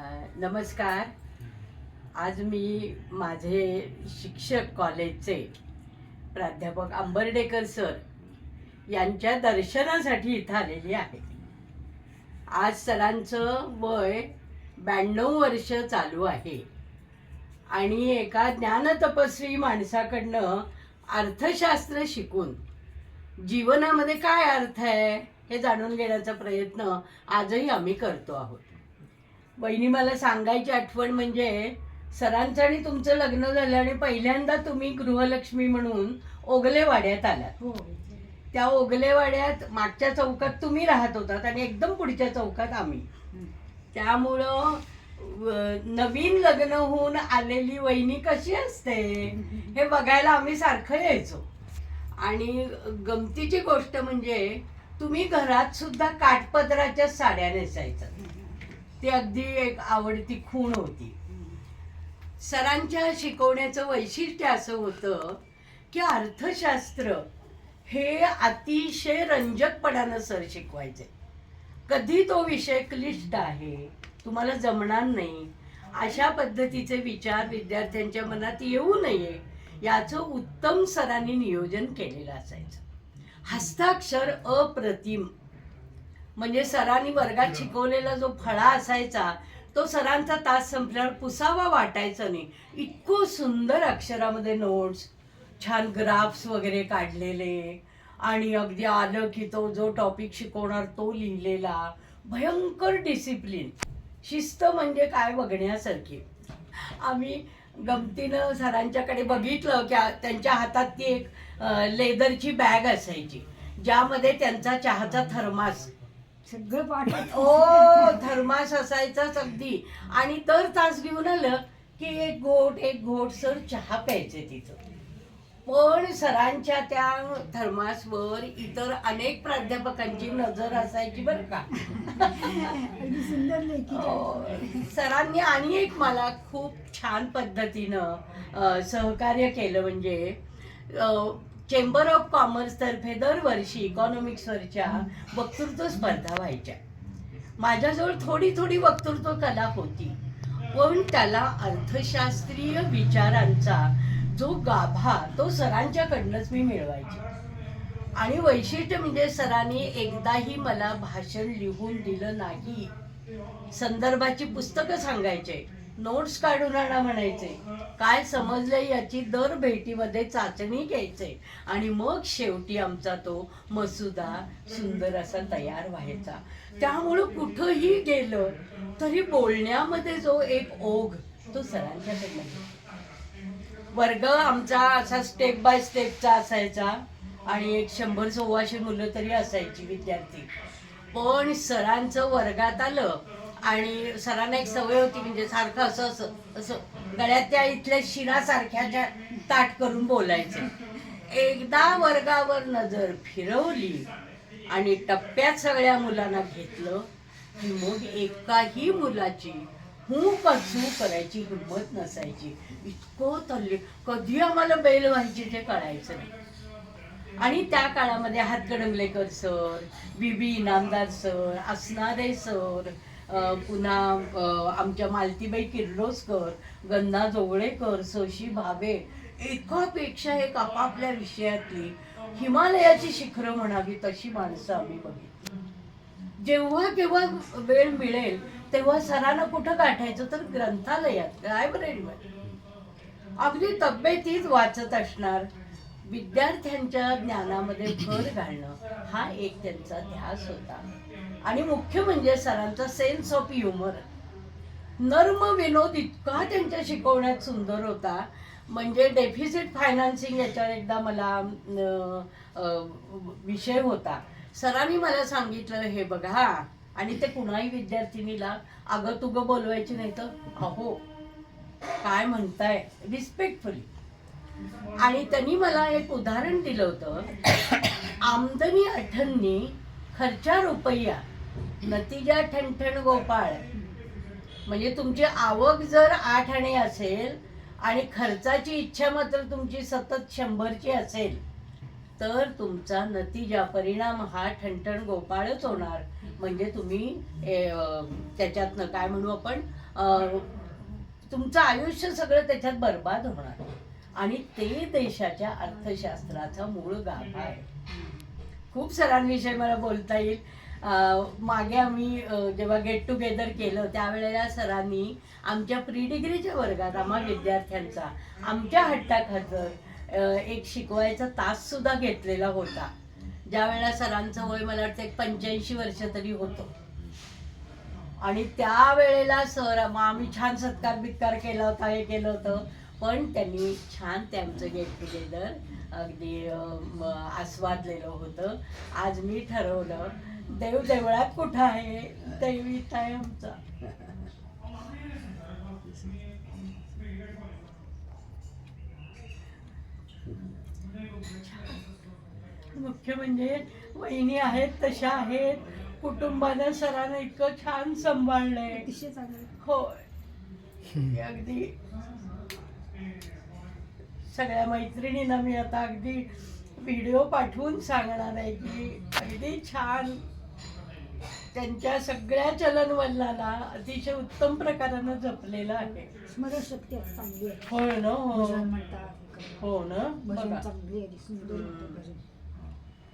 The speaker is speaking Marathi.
नमस्कार. आज मी माझे शिक्षक कॉलेजचे प्राध्यापक आंबर्डेकर सर यांच्या दर्शनासाठी इथं आलेली आहे. आज सरांचं वय ब्याण्णव वर्ष चालू आहे आणि एका ज्ञानतपस्वी माणसाकडनं अर्थशास्त्र शिकून जीवनामध्ये काय अर्थ आहे हे जाणून घेण्याचा प्रयत्न आजही आम्ही करतो आहोत. वहिनी मला सांगायची आठवण म्हणजे सरांचं आणि तुमचं लग्न झालं आणि पहिल्यांदा तुम्ही गृहलक्ष्मी म्हणून ओगलेवाड्यात आलात. हो. त्या ओगलेवाड्यात मागच्या चौकात तुम्ही राहत होतात आणि एकदम पुढच्या चौकात आम्ही. त्यामुळं नवीन लग्न होऊन आलेली वहिनी कशी असते हे बघायला आम्ही सारखं यायचो. आणि गमतीची गोष्ट म्हणजे तुम्ही घरात सुद्धा काठपदराच्या साड्या नेसायचा. ती अगदी एक आवडती खूण होती. सरांच्या शिकवण्याचं वैशिष्ट्य असं होतं की अर्थशास्त्र हे अतिशय रंजकपणानं सर शिकवायचे. कधी तो विषय क्लिष्ट आहे तुम्हाला जमणार नाही अशा पद्धतीचे विचार विद्यार्थ्यांच्या मनात येऊ नये याचं उत्तम सरांनी नियोजन केलेलं असायचं. हस्ताक्षर अप्रतिम. म्हणजे सरांनी वर्गात शिकवलेला जो फळा असायचा तो सरांचा तास संपल्यावर पुसावा वाटायचा नाही. इतकं सुंदर अक्षरामध्ये नोट्स छान ग्राफ्स वगैरे काढलेले. आणि अगदी आलं की तो जो टॉपिक शिकवणार तो लिहिलेला. भयंकर डिसिप्लिन शिस्त म्हणजे काय बघण्यासारखी. आम्ही गमतीनं सरांच्याकडे बघितलं की त्यांच्या हातात ती एक लेदरची बॅग असायची. ज्यामध्ये त्यांचा चहाचा थर्मास सगळं पाठ ओ थर्मास असायचाच अगदी. आणि तर तास घेऊन आलं की एक घोट एक घोट सर चहा प्यायचे तिथं. पण सरांच्या त्या थर्मासवर इतर अनेक प्राध्यापकांची नजर असायची बरं का. अगदी सुंदर लेखी अ, सरांनी आणि एक मला खूप छान पद्धतीनं सहकार्य केलं म्हणजे चेंबर ऑफ कॉमर्स तर्फे दरवर्षी इकॉनॉमिक्सवरच्या वक्तृत्व स्पर्धा व्हायच्या. माझ्याजवळ थोडी थोडी वक्तृत्व कला होती. पण त्याला अर्थशास्त्रीय विचारांचा जो गाभा तो सरांच्याकडनंच मी मिळवायचे. आणि वैशिष्ट्य म्हणजे सरांनी एकदाही मला भाषण लिहून दिलं नाही. संदर्भाची पुस्तकं सांगायचे. नोट्स काढून आणा म्हणायचे. काय समजलंय याची दर भेटीमध्ये चाचणी घ्यायचे. आणि मग शेवटी आमचा तो मसुदा सुंदर असा तयार व्हायचा. त्यामुळं कुठंही गेलं तरी बोलण्यामध्ये जो एक ओघ तो सरांच्याकडनं वर्ग आमचा असा स्टेप बाय स्टेपचा असायचा. आणि एक शंभर सव्वाशे मुलं तरी असायची विद्यार्थी. पण सरांचं वर्गात आलं आणि सरांना एक सवय होती म्हणजे सारखं असं असं असं गळ्यात त्या इथल्या शिरासारख्याच्या ताट करून बोलायचे. एकदा वर्गावर नजर फिरवली आणि टप्प्यात सगळ्या मुलांना घेतलं की मग एकाही मुलाची हू कचू करायची हिंमत नसायची. इतकं तल्ली कधी आम्हाला बैल व्हायची ते कळायचं नाही. आणि त्या काळामध्ये Hatkanangalekar sir B B Inamdar sir असणारे सर पुन्हा आमच्या मालतीबाई किर्लोस्कर गन्ना जोगळेकर सशी भावे एकापेक्षा एक आपापल्या विषयातली हिमालयाची शिखरं म्हणावी तशी माणसं आम्ही बघितली. जेव्हा केव्हा वेळ मिळेल तेव्हा सरांना कुठं गाठायचं तर ग्रंथालयात लायब्ररीमध्ये आपली तब्येतीच वाचत असणार विद्यार्थ्यांच्या ज्ञानामध्ये भर घालणं हा एक त्यांचा ध्यास होता. आणि मुख्य म्हणजे सरांचा सेन्स ऑफ ह्युमर नर्म विनोद इतका त्यांच्या शिकवण्यात सुंदर होता. म्हणजे डेफिसिट फायनान्सिंग याच्यावर एकदा मला विषय होता. सरांनी मला सांगितलं हे बघा आणि ते कुणाही विद्यार्थिनीला अगं तुगं बोलवायची नाही तर अहो काय म्हणताय? रिस्पेक्टफुली आणि त्यांनी मला एक उदाहरण दिलं होतं. आमदनी अठन्नी खर्चा रुपया नतीजा ठणठण गोपाळ. म्हणजे तुमची आवक जर आठ आणे असेल आणि खर्चाची इच्छा मात्र तुमची सतत शंभरची असेल तर तुमचा नतीजा परिणाम हा ठणठण गोपाळच होणार. म्हणजे तुम्ही त्याच्यातनं काय म्हणू आपण तुमचं आयुष्य सगळं त्याच्यात बर्बाद होणार. आणि ते देशाच्या अर्थशास्त्राचा मूळ गाभा आहे. खूप सरांविषयी मला बोलता येईल. मागे आम्ही जेव्हा गेट टुगेदर केलं त्यावेळेला सरांनी आमच्या प्री डिग्रीच्या वर्गात आम्हा विद्यार्थ्यांचा आमच्या हट्टाखातर एक शिकवायचा तास सुद्धा घेतलेला होता. ज्या वेळेला सरांचं वय मला वाटतं एक पंच्याऐंशी वर्ष तरी होतं. आणि त्यावेळेला सर मग आम्ही छान सत्कार बित्कार केला होता हे केलं होतं. पण त्यांनी छान त्यांचं गेट टुगेदर अगदी आस्वादलेलं होतं. आज मी ठरवलं देव देवळात कुठं आहे? दैवीत आहे आमचा. मुख्य म्हणजे वहिनी आहेत तशा आहेत. कुटुंबानं सरांना इतकं छान सांभाळलंय. हो अगदी. सगळ्या मैत्रिणींना मी आता अगदी व्हिडिओ पाठवून सांगणार आहे की अगदी छान त्यांच्या सगळ्या चलनवलनाला अतिशय उत्तम प्रकारानं जपलेलं आहे. स्मरणशक्ती चांगली आहे. होय ना हो. भजन म्हणतात. हो ना भजन बघा. चांगली आहे सुंदर भजन